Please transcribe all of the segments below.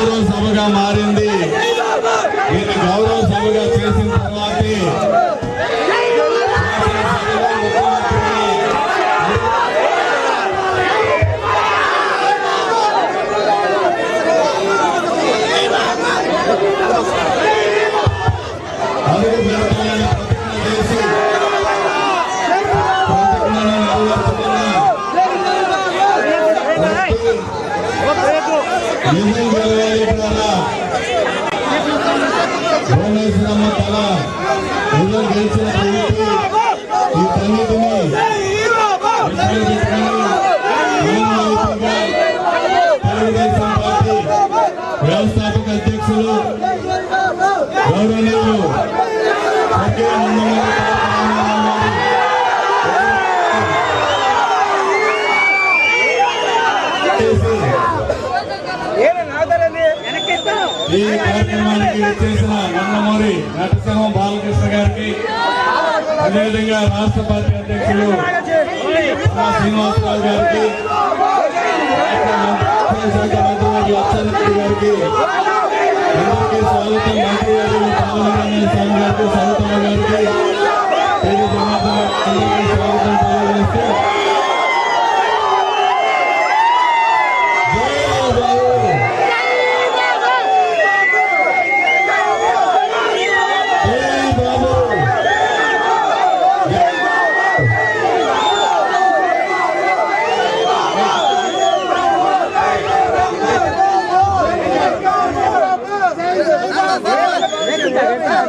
గౌరవ సభగా మారింది దీన్ని గౌరవ సభగా చేసిన తర్వాత Thank you. భువనేశ్వరమ్మ తల. నిజం గెలిచిన వ్యక్తి ఈ తన్నిటిని తెలుగుదేశం పార్టీ వ్యవస్థాపక అధ్యక్షులు గౌరవనీయులు. ఈ కార్యక్రమానికి చేసిన నందమూరి నరసింహం బాలకృష్ణ గారికి అదేవిధంగా రాష్ట్ర పార్టీ అధ్యక్షులు పున్నా శ్రీనివాసరావు గారికి రాష్ట్ర మంత్రి శాఖ మంత్రి అచ్చెన్నాయుడు గారికి అందరికీ స్వాగతం మంత్రి గారు పాలనరంగ స్వామి గారికి సవితమ్మ గారికి పేరు జనార్దన్ అందరికీ స్వాగతం తెలియజేస్తూ జై బాబు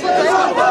Yes,